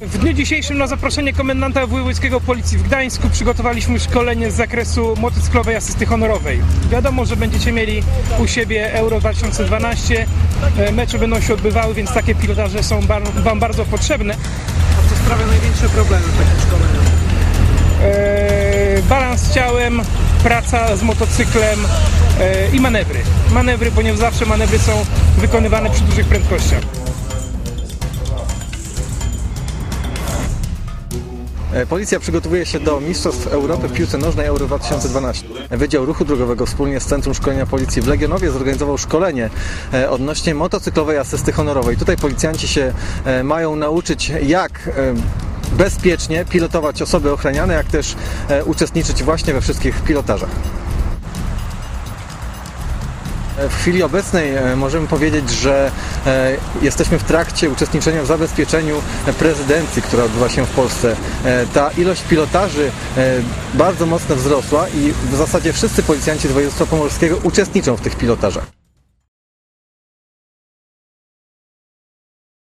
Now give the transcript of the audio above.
W dniu dzisiejszym na zaproszenie komendanta wojewódzkiego policji w Gdańsku przygotowaliśmy szkolenie z zakresu motocyklowej asysty honorowej. Wiadomo, że będziecie mieli u siebie Euro 2012, e, mecze będą się odbywały, więc takie pilotaże są Wam bardzo potrzebne. A co sprawia największe problemy w takim szkoleniu? E, balans z ciałem, praca z motocyklem e, i manewry. Manewry, ponieważ zawsze manewry są wykonywane przy dużych prędkościach. Policja przygotowuje się do Mistrzostw Europy w piłce nożnej Euro 2012. Wydział Ruchu Drogowego wspólnie z Centrum Szkolenia Policji w Legionowie zorganizował szkolenie e, odnośnie motocyklowej asysty honorowej. Tutaj policjanci się e, mają nauczyć jak e, bezpiecznie pilotować osoby ochraniane, jak też e, uczestniczyć właśnie we wszystkich pilotażach. W chwili obecnej e, możemy powiedzieć, że e, jesteśmy w trakcie uczestniczenia w zabezpieczeniu prezydencji, która odbywa się w Polsce. E, Ta ilość pilotaży e, bardzo mocno wzrosła i w zasadzie wszyscy policjanci z województwa pomorskiego uczestniczą w tych pilotażach.